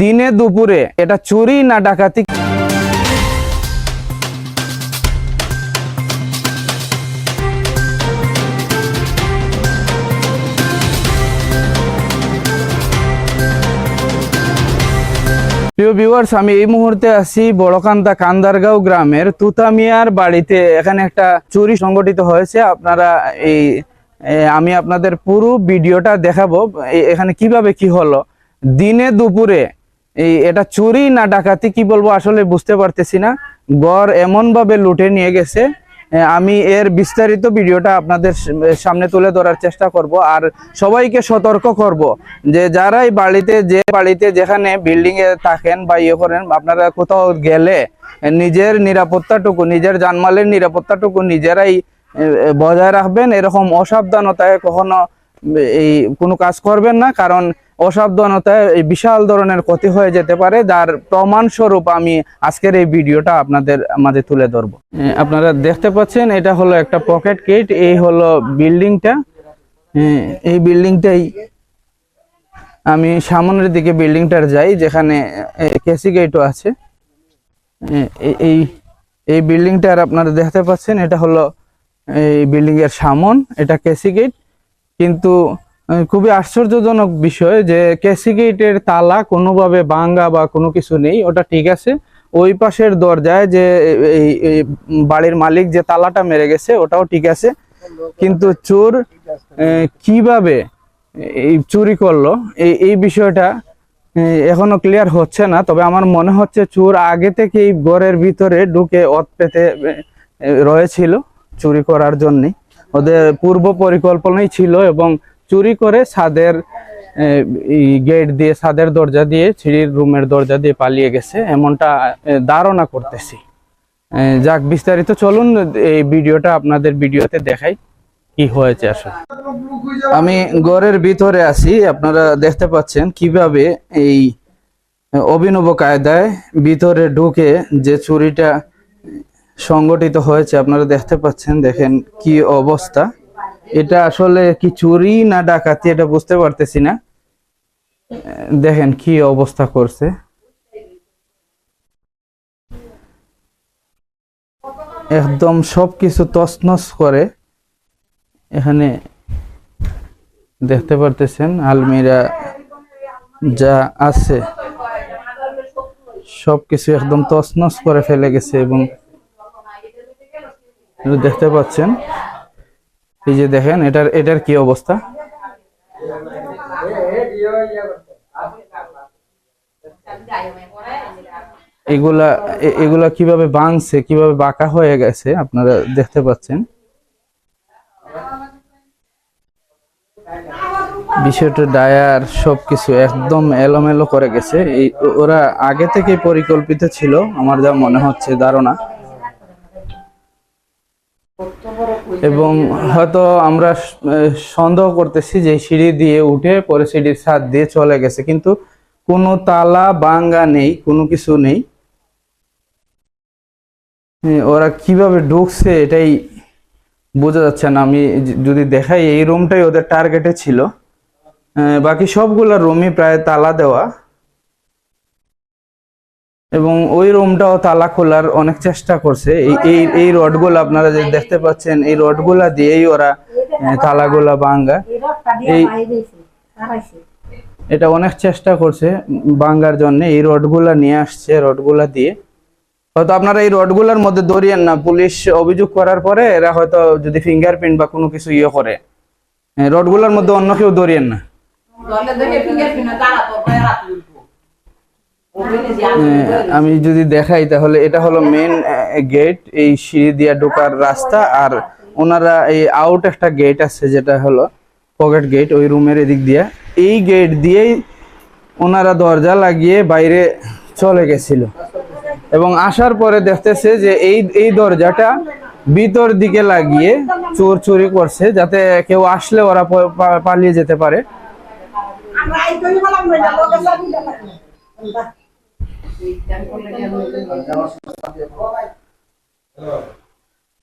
দিনে দুপুরে, এটা চুরি না ডাকাতি? প্রিয় ভিউয়ার্স আমি এই মুহূর্তে আছি বড়কান্দা কান্দারগাঁও গ্রামের তুতামিয়ার বাড়িতে। এখানে একটা চুরি সংগঠিত হয়েছে। আপনারা এই আমি আপনাদের পুরো ভিডিওটা দেখাবো। এখানে কীভাবে কি হলো? দিনে দুপুরে এই এটা চুরি না ডাকাতি কি বলব আসলে বুঝতে পারতেছি না। গড় এমন ভাবে লুটে নিয়ে গেছে। আমি এর বিস্তারিত ভিডিওটা আপনাদের সামনে তুলে ধরার চেষ্টা করব আর সবাইকে সতর্ক করব যে যারাই বাড়িতে, যে বাড়িতে যেখানে বিল্ডিং এ থাকেন বা ইয়ে করেন, আপনারা কোথাও গেলে নিজের নিরাপত্তাটুকু, নিজের জানমালের নিরাপত্তাটুকু নিজেরাই বজায় রাখবেন। এরকম অসাবধানতায় কখনো এই কোনো কাজ করবেন না। কারণ অসাবধানতায় এই বিশাল ধরনের ক্ষতি হয়ে যেতে পারে, যার প্রমাণ স্বরূপ আমি আজকের এই ভিডিওটা আপনাদের মাঝে তুলে ধরবো। আপনারা দেখতে পাচ্ছেন, এটা হলো একটা পকেট কিট, এই হলো বিল্ডিংটা। এই বিল্ডিংটাই আমি সামনের দিকে বিল্ডিংটার যাই, যেখানে কেসি গেটও আছে। এই- এই বিল্ডিংটার আপনারা দেখতে পাচ্ছেন, এটা হলো এই বিল্ডিংয়ের সামন, এটা কেসি গেট। কিন্তু খুবই আশ্চর্যজনক বিষয় যে কেসি গেটের তালা কোনোভাবে ভাঙ্গা বা কোনো কিছু নেই, ওটা ঠিক আছে। ওই পাশের দরজায় যে এই বাড়ির মালিক যে তালাটা মেরে গেছে, ওটাও ঠিক আছে। কিন্তু চোর কীভাবে এই চুরি করল? এই এই বিষয়টা এখনও ক্লিয়ার হচ্ছে না। তবে আমার মনে হচ্ছে চোর আগে থেকেই ঘরের ভিতরে ঢুকে অত পেতে রয়েছিল চুরি করার জন্যে। ওদের পূর্ব পরিকল্পনাই ছিল এবং চুরি করে ছাদের গেট দিয়ে, ছাদের দরজা দিয়ে, সিঁড়ির রুমের দরজা দিয়ে পালিয়ে গেছে। এমনটা ধারণা করতেছি। যাক, বিস্তারিত চলুন, এই ভিডিওটা আপনাদের ভিডিওতে দেখাই কি হয়েছে আসলে। আমি ঘরের ভিতরে আছি, আপনারা দেখতে পাচ্ছেন কীভাবে এই অভিনব কায়দায় ভিতরে ঢুকে যে চুরিটা সংগঠিত হয়েছে, আপনারা দেখতে পাচ্ছেন, দেখেন কি অবস্থা। এটা আসলে কি চুরি না ডাকাতি এটা বুঝতে পারতেছি না। দেখেন কি অবস্থা করছে। একদম সবকিছু তছনছ করে এখানে দেখতে পারতেছেন আলমিরা যা আছে। সবকিছু একদম তছনছ করে ফেলে গেছে এবং দেখতে পাচ্ছেন। এই যে দেখেন, এটার এটার কি অবস্থা? এগুলা এগুলা কীভাবে ভাঙছে কীভাবে বাঁকা হয়ে গেছে, আপনারা দেখতে পাচ্ছেন। বিষয়টা ডায়ার সবকিছু একদম এলোমেলো করে গেছে। এই, ওরা আগে থেকে পরিকল্পিত ছিল, আমার যা মনে হচ্ছে, ধারণা। এবং হয়তো আমরা সন্দেহ করতেছি যে সিঁড়ি দিয়ে উঠে পরে সিঁড়ির ছাদ দিয়ে চলে গেছে। কিন্তু কোনো তালা, বাঙ্গা নেই, কোনো কিছু নেই। ওরা কীভাবে ঢুকছে এটাই বোঝা যাচ্ছে না। আমি যদি দেখাই, এই রুমটাই ওদের টার্গেটে ছিল। বাকি সবগুলো রুমই প্রায় তালা দেওয়া। এবং ওই রুমটাও তালা খোলার অনেক চেষ্টা করছে। এই এই রডগুলো আপনারা যে দেখতে পাচ্ছেন, এই রডগুলা দিয়েই ওরা তালাগুলা ভাঙ্গা। এই এটা অনেক চেষ্টা করছে ভাঙ্গার জন্য। এই রডগুলা নিয়ে আসছে, রডগুলা দিয়ে। হয়তো আপনারা এই রডগুলার মধ্যে ধরিয়েন না। পুলিশ অভিযোগ করার পরে এরা হয়তো যদি ফিঙ্গারপ্রিন্ট বা কোনো কিছু ইয়ে করে রডগুলার মধ্যে অন্য কেউ ধরিয়েন না। আমি যদি দেখাই তাহলে এটা হলো মেন গেট এই সিঁড়ি দিয়া ঢোকার রাস্তা আর ওনারা এই আউট একটা গেট আছে যেটা হলো পকেট গেট ওই রুমের এদিক দিয়া। এই গেট দিয়েই ওনারা দরজা লাগিয়ে বাইরে চলে গেছিল। এবং আসার পরে দেখতেছে যে এই এই দরজাটা ভিতর দিকে লাগিয়ে চোর চুরি করছে যাতে কেউ আসলে ওরা পালিয়ে যেতে পারে।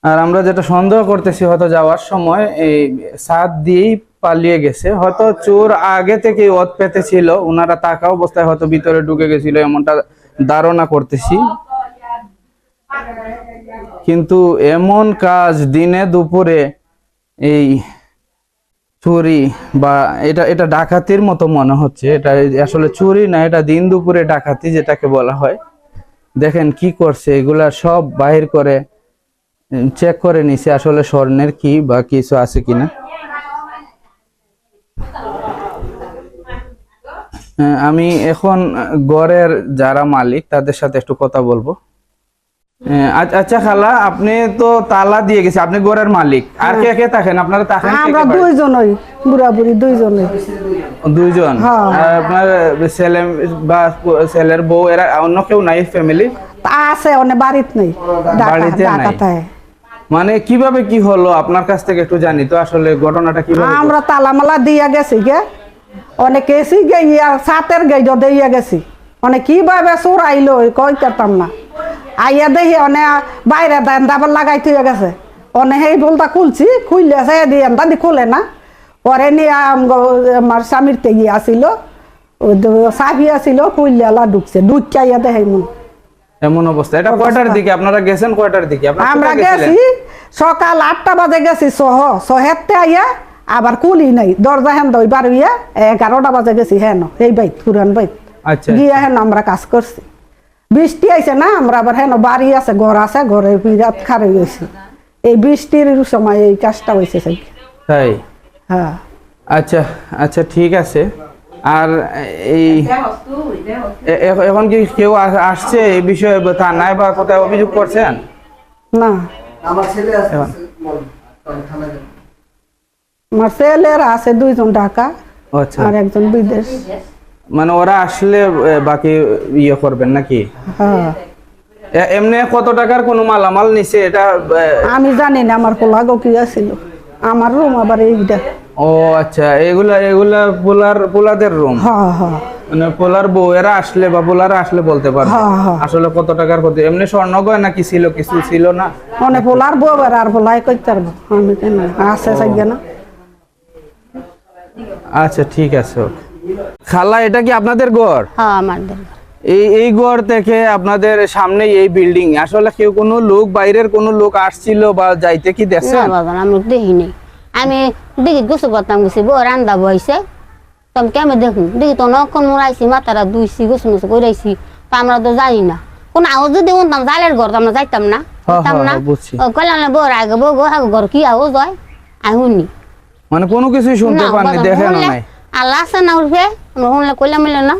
আর আমরা যেটা সন্দেহ করতেছি হয়তো যাওয়ার সময়, এই ছাদ দিয়েই পালিয়ে গেছে। হয়তো চোর আগে থেকে ওত পেতে ছিল ওনারা তাকা অবস্থায় হয়তো ভিতরে ঢুকে গেছিল, এমনটা ধারণা করতেছি। কিন্তু এমন কাজ দিনে দুপুরে এই চুরি বা এটা এটা ডাকাতির মতো মনে হচ্ছে। এটা আসলে চুরি না, এটা দিন দুপুরে ডাকাতি যেটাকে বলা হয়। দেখেন কি করছে, এগুলা সব বাহির করে চেক করে নিছে আসলে স্বর্ণের কি বা কিছু আছে কিনা। আমি এখন গড়ের যারা মালিক, তাদের সাথে একটু কথা বলব। আচ্ছা- আচ্ছা খালা আপনি তো তালা দিয়ে গেছে আপনি গড়ের মালিক। আর কে কে থাকেন? আপনারা থাকেন কে আমরা দুইজনই বুড়া বুড়ি দুইজনই। দুইজন? হ্যাঁ। আপনার ছেলে বা ছেলের বউ এরা অন্য কেউ নাই ফ্যামিলি আছে অনেক বাড়িত নেই বাড়িতে নাই? মানে কীভাবে কি হলো? আপনার কাছ থেকে একটু জানি তো আসলে ঘটনাটা কীভাবে আমরা তালামালা দিয়া গেছি গে। অনেক এসি গে সাতের গে দিয়া গেছি। অনেক কীভাবে চোর আইলো কই করতাম না। আইয়া দেখি অনে বাইরে দাবার লাগাই থুয়ে গেছে। অনে সেই বলতা খুলছি খুললে সে দিয়ে দাদি খুলে না। পরে নিয়ে আমার স্বামীর তেগি আসিল চাবি আসিল খুললে আলা ঢুকছে ঢুকিয়া ইয়া দেখে মন। এমন অবস্থা। এটা কয়টার দিকে? আপনারা গেছেন কয়টার দিকে? আমরা গেছি সকাল আটটা বাজে গেছি সহ সহেতে আইয়া আবার কুলি নাই দরজা হেন দই বারুইয়া এগারোটা বাজে গেছি হেন এই বাইত পুরান বাইত। আচ্ছা গিয়া হেন আমরা কাজ করছি। বৃষ্টি আইছে না আমরা আবার হেন বাড়ি আছে ঘর আছে ঘরে বিরাট খারে গেছি এই বৃষ্টির সময় এই কাজটা হয়েছে তাই? হ্যাঁ। আচ্ছা আচ্ছা ঠিক আছে। আর এই এখন কি কেউ আসছে এই বিষয়ে? থানায় বা কোথায় অভিযোগ করছেন? না। আমার ছেলে আছে। আমার ছেলেরা আছে দুইজন ঢাকা আচ্ছা। আর একজন বিদেশ। মানে ওরা আসলে বাকি ইয়ে করবেন নাকি? হ্যাঁ। এমনি কত টাকার কোনো মালামাল নিছে? এটা আমি জানি না আমার পোলাগো কি আছিল। আমার রুম আবার এইটা। ও আচ্ছা এগুলা এগুলা পোলার পোলাদের রুম হ্যাঁ হ্যাঁ। মানে পোলার বউয়েরা আসলে বা পোলারা আসলে বলতে পারবে। হ্যাঁ, হ্যাঁ। আসলে কত টাকার ক্ষতি? এমনি স্বর্ণ গয়না কি ছিল কিছু ছিল না? মানে পোলার বউ আর আর পোলাই করতে পারব আমি কেন? আছে না আচ্ছা ঠিক আছে ওকে। খালা এটা কি আপনাদের গড় হ্যাঁ আমাদের এই এই গড় থেকে আপনাদের সামনে এই বিল্ডিং আসলে কেউ কোনো লোক বাইরের কোনো লোক আসছিল বা যাইতে কি না দেখছেন বাবা আমি দেখিনি। আমি দেখি গোসল করতাম গেছি বউ রান্দা বইছে। তো আমি কেমন দেখুন দেখি তো নখন মোড়াইছি মাথারা দুইছি গোসল মোসল করাইছি তো আমরা তো জানি না। কোন আওয়াজ যদি উনতাম জালের ঘর তো আমরা যাইতাম না হ্যাঁ, যাইতাম হ্যাঁ, না। হ্যাঁ, ও কইলাম না বউর আগে বউ গো ঘর কি আওয়াজ হয়? আমি শুনি। মানে কোনো কিছুই শুনতে না, বাবা, দেখেন শুনলে নাই। আল্লাহ আছে না উঠবে শুনলে কইলাম মিলে না।